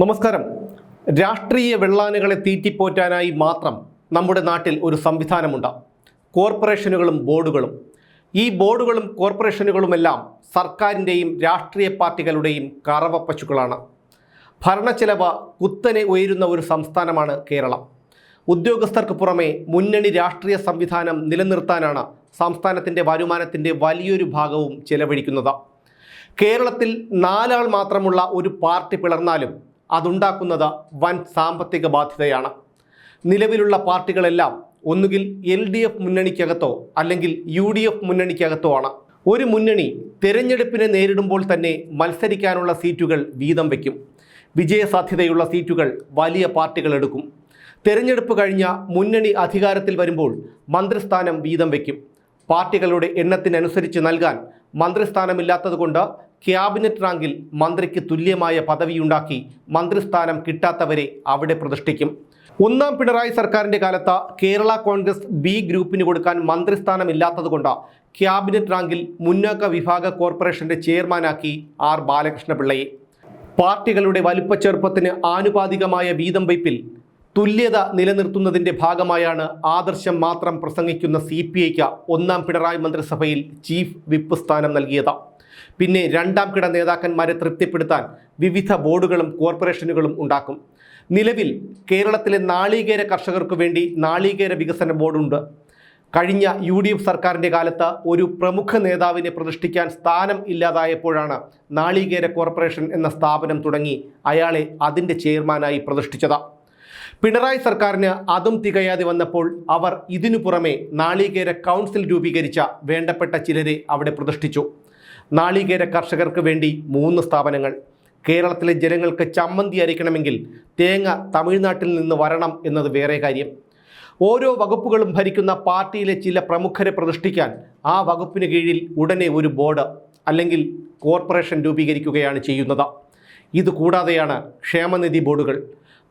നമസ്കാരം. രാഷ്ട്രീയ വെള്ളാനുകളെ തീറ്റിപ്പോറ്റാനായി മാത്രം നമ്മുടെ നാട്ടിൽ ഒരു സംവിധാനമുണ്ട്. കോർപ്പറേഷനുകളും ബോർഡുകളും. ഈ ബോർഡുകളും കോർപ്പറേഷനുകളുമെല്ലാം സർക്കാരിന്റെയും രാഷ്ട്രീയ പാർട്ടികളുടെയും കറവപ്പശുക്കളാണ് ഭരണച്ചെലവ് കുത്തനെ ഉയരുന്ന ഒരു സംസ്ഥാനമാണ് കേരളം. ഉദ്യോഗസ്ഥർക്ക് പുറമെ മുന്നണി രാഷ്ട്രീയ സംവിധാനം നിലനിർത്താനാണ് സംസ്ഥാനത്തിന്റെ വരുമാനത്തിന്റെ വലിയൊരു ഭാഗവും ചെലവഴിക്കുന്നത്. കേരളത്തിൽ നാലാൾ മാത്രമുള്ള ഒരു പാർട്ടി പിളർന്നാലും അതുണ്ടാക്കുന്നത് വൻ സാമ്പത്തിക ബാധ്യതയാണ്. നിലവിലുള്ള പാർട്ടികളെല്ലാം ഒന്നുകിൽ എൽ ഡി എഫ് മുന്നണിക്കകത്തോ അല്ലെങ്കിൽ യു ഡി എഫ് മുന്നണിക്കകത്തോ ആണ്. ഒരു മുന്നണി തെരഞ്ഞെടുപ്പിനെ നേരിടുമ്പോൾ തന്നെ മത്സരിക്കാനുള്ള സീറ്റുകൾ വീതം വയ്ക്കും. വിജയസാധ്യതയുള്ള സീറ്റുകൾ വലിയ പാർട്ടികൾ എടുക്കും. തെരഞ്ഞെടുപ്പ് കഴിഞ്ഞ മുന്നണി അധികാരത്തിൽ വരുമ്പോൾ മന്ത്രിസ്ഥാനം വീതം വയ്ക്കും. പാർട്ടികളുടെ എണ്ണത്തിനനുസരിച്ച് നൽകാൻ മന്ത്രിസ്ഥാനമില്ലാത്തതുകൊണ്ട് ക്യാബിനറ്റ് റാങ്കിൽ മന്ത്രിക്ക് തുല്യമായ പദവിയുണ്ടാക്കി മന്ത്രിസ്ഥാനം കിട്ടാത്തവരെ അവിടെ പ്രതിഷ്ഠിക്കും. ഒന്നാം പിണറായി സർക്കാരിന്റെ കാലത്ത് കേരള കോൺഗ്രസ് ബി ഗ്രൂപ്പിന് കൊടുക്കാൻ മന്ത്രിസ്ഥാനമില്ലാത്തതുകൊണ്ട് ക്യാബിനറ്റ് റാങ്കിൽ മുന്നോക്ക വിഭാഗ കോർപ്പറേഷന്റെ ചെയർമാനാക്കി ആർ ബാലകൃഷ്ണപിള്ളയെ. പാർട്ടികളുടെ വലുപ്പച്ചെറുപ്പത്തിന് ആനുപാതികമായ വീതം വയ്പിൽ തുല്യത നിലനിർത്തുന്നതിന്റെ ഭാഗമായാണ് ആദർശം മാത്രം പ്രസംഗിക്കുന്ന സി ഒന്നാം പിണറായി മന്ത്രിസഭയിൽ ചീഫ് വിപ്പ് സ്ഥാനം നൽകിയത്. പിന്നെ രണ്ടാം കിട നേതാക്കന്മാരെ തൃപ്തിപ്പെടുത്താൻ വിവിധ ബോർഡുകളും കോർപ്പറേഷനുകളും ഉണ്ടാക്കും. നിലവിൽ കേരളത്തിലെ നാളികേര കർഷകർക്ക് വേണ്ടി നാളികേര വികസന ബോർഡുണ്ട്. കഴിഞ്ഞ യു ഡി എഫ് സർക്കാരിന്റെ കാലത്ത് ഒരു പ്രമുഖ നേതാവിനെ പ്രതിഷ്ഠിക്കാൻ സ്ഥാനം ഇല്ലാതായപ്പോഴാണ് നാളികേര കോർപ്പറേഷൻ എന്ന സ്ഥാപനം തുടങ്ങി അയാളെ അതിന്റെ ചെയർമാനായി പ്രതിഷ്ഠിച്ചത്. പിണറായി സർക്കാരിന് അതും തികയാതെ വന്നപ്പോൾ അവർ ഇതിനു പുറമെ നാളികേര കൗൺസിൽ രൂപീകരിച്ച വേണ്ടപ്പെട്ട ചിലരെ അവിടെ പ്രതിഷ്ഠിച്ചു. നാളികേര കർഷകർക്ക് വേണ്ടി മൂന്ന് സ്ഥാപനങ്ങൾ. കേരളത്തിലെ ജനങ്ങൾക്ക് ചമ്മന്തി അരിക്കണമെങ്കിൽ തേങ്ങ തമിഴ്നാട്ടിൽ നിന്ന് വരണം എന്നത് വേറെ കാര്യം. ഓരോ വകുപ്പുകളും ഭരിക്കുന്ന പാർട്ടിയിലെ ചില പ്രമുഖരെ പ്രതിഷ്ഠിക്കാൻ ആ വകുപ്പിന് കീഴിൽ ഉടനെ ഒരു ബോർഡ് അല്ലെങ്കിൽ കോർപ്പറേഷൻ രൂപീകരിക്കുകയാണ് ചെയ്യുന്നത്. ഇതുകൂടാതെയാണ് ക്ഷേമനിധി ബോർഡുകൾ.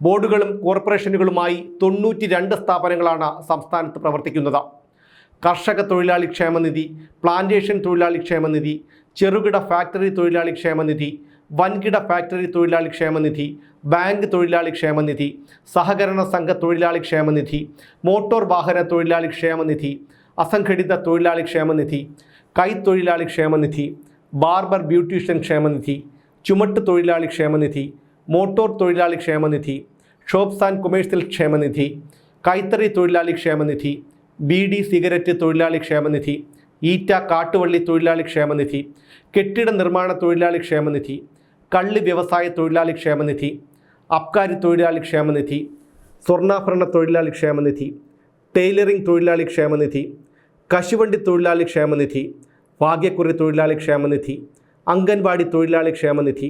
ബോർഡുകളും കോർപ്പറേഷനുകളുമായി തൊണ്ണൂറ്റി സ്ഥാപനങ്ങളാണ് സംസ്ഥാനത്ത് പ്രവർത്തിക്കുന്നത്. കർഷക തൊഴിലാളി ക്ഷേമനിധി പ്ലാന്റേഷൻ തൊഴിലാളി ക്ഷേമനിധി ചെറുകിട ഫാക്ടറി തൊഴിലാളി ക്ഷേമനിധി വൻകിട ഫാക്ടറി തൊഴിലാളി ക്ഷേമനിധി ബാങ്ക് തൊഴിലാളി ക്ഷേമനിധി സഹകരണ സംഘ തൊഴിലാളി ക്ഷേമനിധി മോട്ടോർ വാഹന തൊഴിലാളി ക്ഷേമനിധി അസംഘടിത തൊഴിലാളി ക്ഷേമനിധി കൈത്തൊഴിലാളി ക്ഷേമനിധി ബാർബർ ബ്യൂട്ടീഷ്യൻ ക്ഷേമനിധി ചുമട്ട് തൊഴിലാളി ക്ഷേമനിധി മോട്ടോർ തൊഴിലാളി ക്ഷേമനിധി ഷോപ്സ് ആൻഡ് കൊമേഴ്സ്യൽ ക്ഷേമനിധി കൈത്തറി തൊഴിലാളി ക്ഷേമനിധി ബി ഡി സിഗരറ്റ് തൊഴിലാളി ക്ഷേമനിധി ഈറ്റ കാട്ടുവള്ളി തൊഴിലാളി ക്ഷേമനിധി കെട്ടിട നിർമ്മാണ തൊഴിലാളി ക്ഷേമനിധി കള്ളി വ്യവസായ തൊഴിലാളി ക്ഷേമനിധി അബ്കാരി തൊഴിലാളി ക്ഷേമനിധി സ്വർണാഭരണ തൊഴിലാളി ക്ഷേമനിധി ടൈലറിംഗ് തൊഴിലാളി ക്ഷേമനിധി കശുവണ്ടി തൊഴിലാളി ക്ഷേമനിധി ഭാഗ്യക്കുറി തൊഴിലാളി ക്ഷേമനിധി അംഗൻവാടി തൊഴിലാളി ക്ഷേമനിധി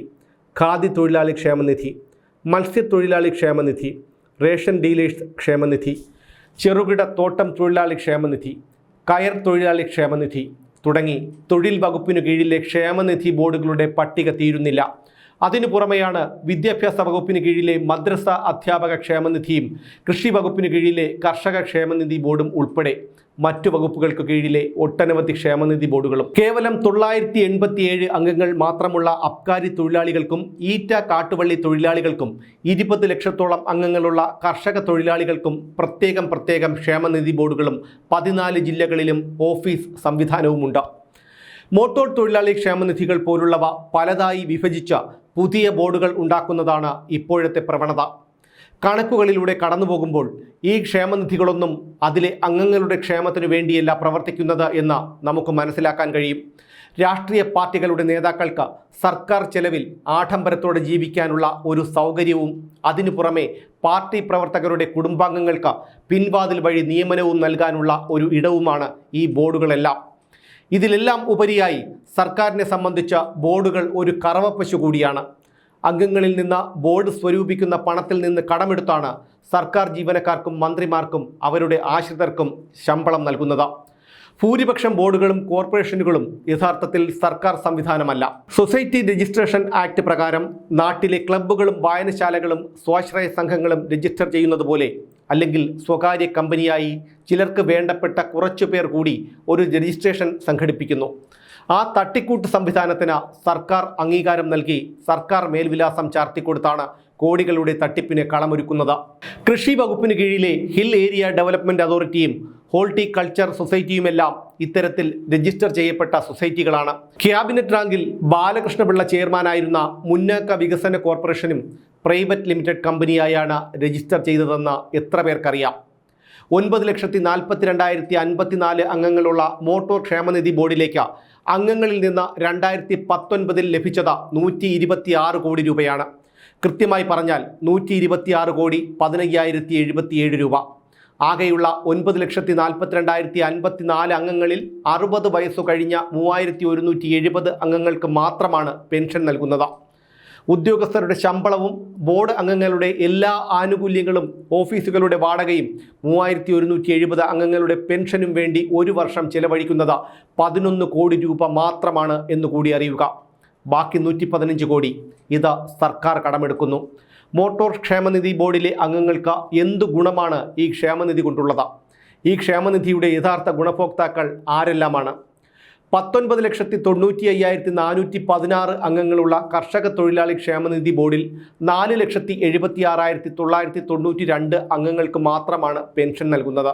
ഖാദി തൊഴിലാളി ക്ഷേമനിധി മത്സ്യത്തൊഴിലാളി ക്ഷേമനിധി റേഷൻ ഡീലേഴ്സ് ക്ഷേമനിധി ചെറുകിട തോട്ടം തൊഴിലാളി ക്ഷേമനിധി കയർ തൊഴിലാളി ക്ഷേമനിധി തുടങ്ങി തൊഴിൽ വകുപ്പിനു കീഴിലെ ക്ഷേമനിധി ബോർഡുകളുടെ പട്ടിക തീരുന്നില്ല. അതിനു പുറമെയാണ് വിദ്യാഭ്യാസ വകുപ്പിന് കീഴിലെ മദ്രസ അധ്യാപക ക്ഷേമനിധിയും കൃഷി വകുപ്പിന് കീഴിലെ കർഷക ക്ഷേമനിധി ബോർഡും ഉൾപ്പെടെ മറ്റു വകുപ്പുകൾക്ക് കീഴിലെ ഒട്ടനവധി ക്ഷേമനിധി ബോർഡുകളും. കേവലം തൊള്ളായിരത്തി എൺപത്തിയേഴ് അംഗങ്ങൾ മാത്രമുള്ള അബ്കാരി തൊഴിലാളികൾക്കും ഈറ്റ കാട്ടുവള്ളി തൊഴിലാളികൾക്കും ഇരുപത് ലക്ഷത്തോളം അംഗങ്ങളുള്ള കർഷക തൊഴിലാളികൾക്കും പ്രത്യേകം പ്രത്യേകം ക്ഷേമനിധി ബോർഡുകളും പതിനാല് ജില്ലകളിലും ഓഫീസ് സംവിധാനവുമുണ്ട്. മോട്ടോർ തൊഴിലാളി ക്ഷേമനിധികൾ പോലുള്ളവ പലതായി വിഭജിച്ച പുതിയ ബോർഡുകൾ ഉണ്ടാക്കുന്നതാണ് ഇപ്പോഴത്തെ പ്രവണത. കണക്കുകളിലൂടെ കടന്നു പോകുമ്പോൾ ഈ ക്ഷേമനിധികളൊന്നും അതിലെ അംഗങ്ങളുടെ ക്ഷേമത്തിനു വേണ്ടിയല്ല പ്രവർത്തിക്കുന്നത് എന്ന് നമുക്ക് മനസ്സിലാക്കാൻ കഴിയും. രാഷ്ട്രീയ പാർട്ടികളുടെ നേതാക്കൾക്ക് സർക്കാർ ചെലവിൽ ആഡംബരത്തോടെ ജീവിക്കാനുള്ള ഒരു സൗകര്യവും അതിനു പുറമെ പാർട്ടി പ്രവർത്തകരുടെ കുടുംബാംഗങ്ങൾക്ക് പിൻവാതിൽ വഴി നിയമനവും നൽകാനുള്ള ഒരു ഇടവുമാണ് ഈ ബോർഡുകളെല്ലാം. ഇതിലെല്ലാം ഉപരിയായി സർക്കാരിനെ സംബന്ധിച്ച ബോർഡുകൾ ഒരു കറവപ്പശു കൂടിയാണ്. അംഗങ്ങളിൽ നിന്ന് ബോർഡ് സ്വരൂപിക്കുന്ന പണത്തിൽ നിന്ന് കടമെടുത്താണ് സർക്കാർ ജീവനക്കാർക്കും മന്ത്രിമാർക്കും അവരുടെ ആശ്രിതർക്കും ശമ്പളം നൽകുന്നത്. ഭൂരിപക്ഷം ബോർഡുകളും കോർപ്പറേഷനുകളും യഥാർത്ഥത്തിൽ സർക്കാർ സംവിധാനമല്ല. സൊസൈറ്റി രജിസ്ട്രേഷൻ ആക്ട് പ്രകാരം നാട്ടിലെ ക്ലബ്ബുകളും വായനശാലകളും സ്വാശ്രയ സംഘങ്ങളും രജിസ്റ്റർ ചെയ്യുന്നത് പോലെ അല്ലെങ്കിൽ സ്വകാര്യ കമ്പനിയായി ചിലർക്ക് വേണ്ടപ്പെട്ട കുറച്ചു പേർ കൂടി ഒരു രജിസ്ട്രേഷൻ സംഘടിപ്പിക്കുന്നു. ആ തട്ടിക്കൂട്ട് സംവിധാനത്തിന് സർക്കാർ അംഗീകാരം നൽകി സർക്കാർ മേൽവിലാസം ചാർത്തിക്കൊടുത്താണ് കോടികളുടെ തട്ടിപ്പിന് കളമൊരുക്കുന്നത്. കൃഷി വകുപ്പിന് കീഴിലെ ഹിൽ ഏരിയ ഡെവലപ്മെന്റ് അതോറിറ്റിയും ഹോൾട്ടിക്കൾച്ചർ സൊസൈറ്റിയുമെല്ലാം ഇത്തരത്തിൽ രജിസ്റ്റർ ചെയ്യപ്പെട്ട സൊസൈറ്റികളാണ്. ക്യാബിനറ്റ് റാങ്കിൽ ബാലകൃഷ്ണപിള്ള ചെയർമാനായിരുന്ന മുന്നാക്ക വികസന കോർപ്പറേഷനും പ്രൈവറ്റ് ലിമിറ്റഡ് കമ്പനിയായാണ് രജിസ്റ്റർ ചെയ്തതെന്ന് എത്ര പേർക്കറിയാം? ഒൻപത് ലക്ഷത്തി നാൽപ്പത്തി രണ്ടായിരത്തി അൻപത്തിനാല് അംഗങ്ങളുള്ള മോട്ടോർ ക്ഷേമനിധി ബോർഡിലേക്ക് അംഗങ്ങളിൽ നിന്ന് രണ്ടായിരത്തി പത്തൊൻപതിൽ ലഭിച്ചത് നൂറ്റി ഇരുപത്തി ആറ് കോടി രൂപയാണ്. കൃത്യമായി പറഞ്ഞാൽ നൂറ്റി ഇരുപത്തി ആറ് കോടി പതിനയ്യായിരത്തി എഴുപത്തിയേഴ് രൂപ. ആകെയുള്ള ഒൻപത് ലക്ഷത്തി നാൽപ്പത്തി രണ്ടായിരത്തി അൻപത്തി നാല് അംഗങ്ങളിൽ അറുപത് വയസ്സു കഴിഞ്ഞ മൂവായിരത്തി ഒരുന്നൂറ്റി എഴുപത് അംഗങ്ങൾക്ക് മാത്രമാണ് പെൻഷൻ നൽകുന്നത്. ഉദ്യോഗസ്ഥരുടെ ശമ്പളവും ബോർഡ് അംഗങ്ങളുടെ എല്ലാ ആനുകൂല്യങ്ങളും ഓഫീസുകളുടെ വാടകയും മൂവായിരത്തി ഒരുന്നൂറ്റി എഴുപത് അംഗങ്ങളുടെ പെൻഷനും വേണ്ടി ഒരു വർഷം ചെലവഴിക്കുന്നത് പതിനൊന്ന് കോടി രൂപ മാത്രമാണ് എന്നുകൂടി അറിയുക. ബാക്കി നൂറ്റി പതിനഞ്ച് കോടി ഇത് സർക്കാർ കടമെടുക്കുന്നു. മോട്ടോർ ക്ഷേമനിധി ബോർഡിലെ അംഗങ്ങൾക്ക് എന്തു ഗുണമാണ് ഈ ക്ഷേമനിധി കൊണ്ടുള്ളത്? ഈ ക്ഷേമനിധിയുടെ യഥാർത്ഥ ഗുണഭോക്താക്കൾ ആരെല്ലാമാണ്? പത്തൊൻപത് ലക്ഷത്തി തൊണ്ണൂറ്റി അയ്യായിരത്തി നാനൂറ്റി പതിനാറ് അംഗങ്ങളുള്ള കർഷക തൊഴിലാളി ക്ഷേമനിധി ബോർഡിൽ നാല് ലക്ഷത്തി എഴുപത്തി ആറായിരത്തി തൊള്ളായിരത്തി തൊണ്ണൂറ്റി രണ്ട് അംഗങ്ങൾക്ക് മാത്രമാണ് പെൻഷൻ നൽകുന്നത്.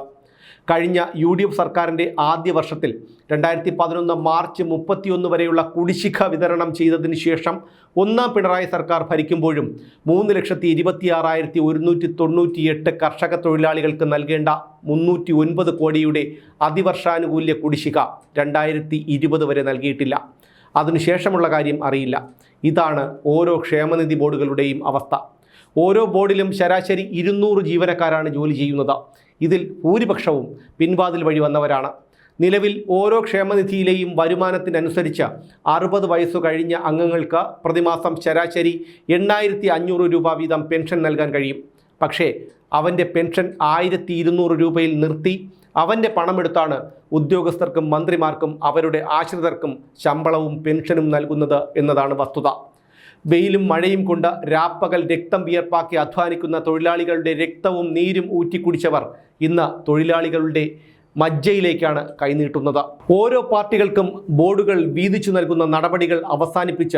കഴിഞ്ഞ യു ഡി എഫ് സർക്കാരിന്റെ ആദ്യ വർഷത്തിൽ രണ്ടായിരത്തി പതിനൊന്ന് മാർച്ച് മുപ്പത്തിയൊന്ന് വരെയുള്ള കുടിശ്ശിക വിതരണം ചെയ്തതിന് ശേഷം ഒന്നാം പിണറായി സർക്കാർ ഭരിക്കുമ്പോഴും മൂന്ന് ലക്ഷത്തി ഇരുപത്തി ആറായിരത്തി ഒരുന്നൂറ്റി തൊണ്ണൂറ്റി എട്ട് കർഷക തൊഴിലാളികൾക്ക് നൽകേണ്ട മുന്നൂറ്റി ഒൻപത് കോടിയുടെ അതിവർഷാനുകൂല്യ കുടിശ്ശിക രണ്ടായിരത്തി ഇരുപത് വരെ നൽകിയിട്ടില്ല. അതിനുശേഷമുള്ള കാര്യം അറിയില്ല. ഇതാണ് ഓരോ ക്ഷേമനിധി ബോർഡുകളുടെയും അവസ്ഥ. ഓരോ ബോർഡിലും ശരാശരി ഇരുന്നൂറ് ജീവനക്കാരാണ് ജോലി ചെയ്യുന്നത്. ഇതിൽ ഭൂരിപക്ഷവും പിൻവാതിൽ വഴി വന്നവരാണ്. നിലവിൽ ഓരോ ക്ഷേമനിധിയിലെയും വരുമാനത്തിനനുസരിച്ച് അറുപത് വയസ്സു കഴിഞ്ഞ അംഗങ്ങൾക്ക് പ്രതിമാസം ശരാശരി എണ്ണായിരത്തി അഞ്ഞൂറ് രൂപ വീതം പെൻഷൻ നൽകാൻ കഴിയും. പക്ഷേ അവന്റെ പെൻഷൻ ആയിരത്തി ഇരുന്നൂറ് രൂപയിൽ നിർത്തി അവന്റെ പണമെടുത്താണ് ഉദ്യോഗസ്ഥർക്കും മന്ത്രിമാർക്കും അവരുടെ ആശ്രിതർക്കും ശമ്പളവും പെൻഷനും നൽകുന്നത് എന്നതാണ് വസ്തുത. വെയിലും മഴയും കൊണ്ട് രാപ്പകൽ രക്തം വിയർപ്പാക്കി അധ്വാനിക്കുന്ന തൊഴിലാളികളുടെ രക്തവും നീരും ഊറ്റിക്കുടിച്ചവർ ഇന്ന് തൊഴിലാളികളുടെ മജ്ജയിലേക്കാണ് കൈനീട്ടുന്നത്. ഓരോ പാർട്ടികൾക്കും ബോർഡുകൾ വീതിച്ചു നൽകുന്ന നടപടികൾ അവസാനിപ്പിച്ച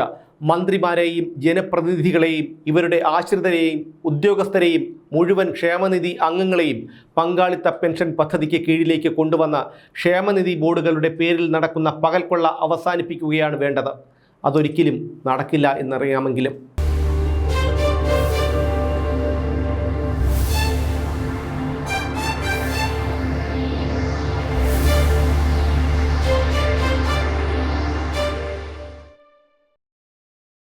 മന്ത്രിമാരെയും ജനപ്രതിനിധികളെയും ഇവരുടെ ആശ്രിതരെയും ഉദ്യോഗസ്ഥരെയും മുഴുവൻ ക്ഷേമനിധി അംഗങ്ങളെയും പങ്കാളിത്ത പെൻഷൻ പദ്ധതിക്ക് കീഴിലേക്ക് കൊണ്ടുവന്ന ക്ഷേമനിധി ബോർഡുകളുടെ പേരിൽ നടക്കുന്ന പകൽക്കൊള്ള അവസാനിപ്പിക്കുകയാണ് വേണ്ടത്. അതൊരിക്കലും നടക്കില്ല എന്നറിയാമെങ്കിലും